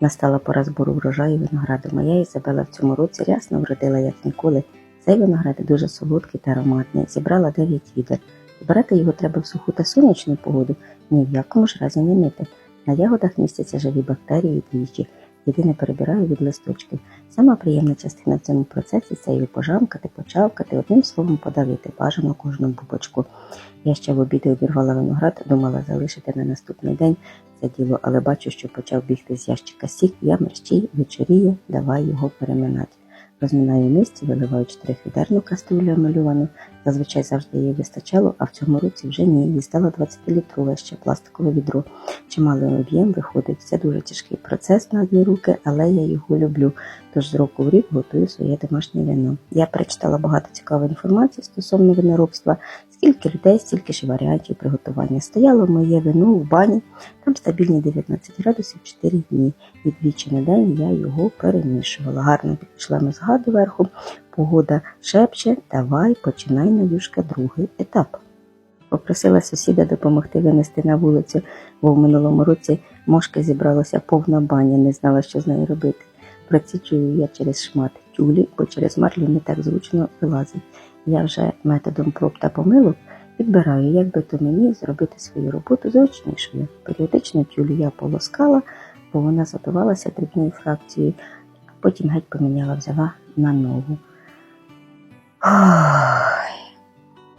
Настала пора збору врожаю винограду. Моя Ізабела в цьому році рясно вродила, як ніколи. Цей виноград дуже солодкий та ароматний. Зібрала 9 відер. Збирати його треба в суху та сонячну погоду, ні в якому ж разі не мити. На ягодах містяться живі бактерії і двічі. Єдине перебираю від листочків. Сама приємна частина в цьому процесі це її пожамкати, почавкати, одним словом подавити, бажано кожну бубочку. Я ще в обіді обірвала виноград, думала залишити на наступний день це діло, але бачу, що почав бігти з ящика сік, я мерщій, вечоріє, давай його переминати. Розминаю місці, виливаю чотирихвідерну каструлю мальовану. Зазвичай завжди її вистачало, а в цьому році вже ні. Дістала стало 20-літрове ще пластикове відро. Чималий об'єм виходить. Це дуже тяжкий процес на одні руки, але я його люблю. Тож з року в рік готую своє домашнє вино. Я прочитала багато цікавої інформації стосовно виноробства. Скільки людей, стільки ж варіантів приготування. Стояло моє вино в бані, там стабільні 19 градусів 4 дні. І двічі на день я його перемішувала. Гарно підпішла мозга доверху. Погода шепче, давай починай Надюшка другий етап. Попросила сусіда допомогти винести на вулицю, бо в минулому році мошки зібралася повна баня, не знала, що з нею робити. Проціджую я через шмат тюлі, бо через марлю не так зручно вилазить. Я вже методом проб та помилок підбираю, як би то мені зробити свою роботу зручнішою. Періодично тюлю я полоскала, бо вона задувалася дрібною фракцією, а потім геть поміняла, взяла на нову. Ой,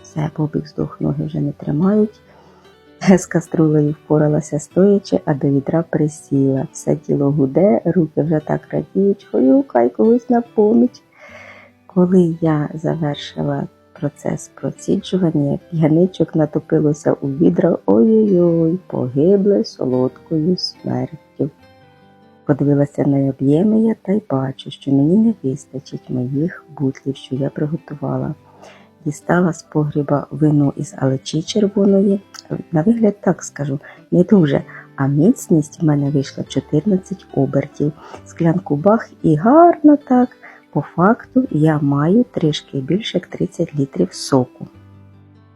все, бобік здох, ноги вже не тримають. З каструлею впоралася стоячи, а до відра присіла. Все тіло гуде, руки вже так радіють, хаюкай когось на поміч. Коли я завершила процес проціджування, п'яничок натопилося у відра, ой-ой-ой, погибле солодкою смертю. Подивилася на об'єми я та й бачу, що мені не вистачить моїх бутлів, що я приготувала. Дістала з погріба вино із алечі червоної. На вигляд так скажу, не дуже, а міцність в мене вийшла 14 обертів. Склянку бах і гарно так. По факту я маю трішки більше як 30 літрів соку.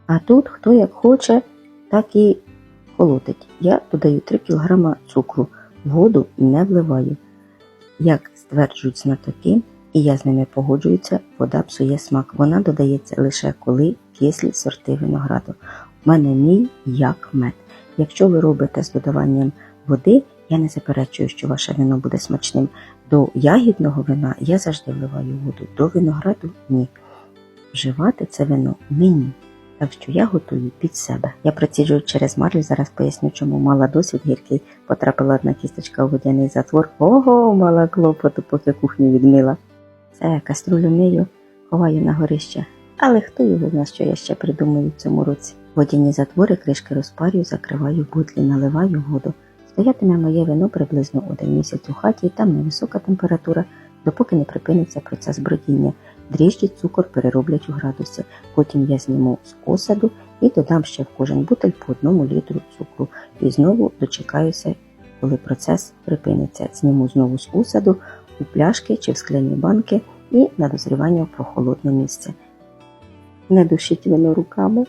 А тут хто як хоче, так і колотить. Я додаю 3 кг цукру, воду не вливаю. Як стверджують знатоки, і я з ними погоджуюся, вода псує смак. Вона додається лише коли кислі сорти винограду. У мене мій як мед. Якщо ви робите з додаванням води, я не заперечую, що ваше вино буде смачним. До ягідного вина я завжди вливаю воду, до винограду ні. Вживати це вино мені. Так що я готую під себе. Я проціджую через марлю, зараз поясню, чому мала досвід гіркий. Потрапила одна кісточка у водяний затвор. Ого, мала клопоту, поки кухню відмила. Це каструлю мию, ховаю на горище. Але хто його знає, що я ще придумаю в цьому році? Водяні затвори, кришки розпарюю, закриваю бутлі, наливаю воду. Стоятиме моє вино приблизно один місяць у хаті, там невисока температура, допоки не припиниться процес бродіння. Дріжджі цукор перероблять у градусі. Потім я зніму з осаду і додам ще в кожен бутель по одному літру цукру. І знову дочекаюся, коли процес припиниться. Зніму знову з осаду у пляшки чи в скляні банки і на дозрівання в прохолодне місце. Не душіть вино руками.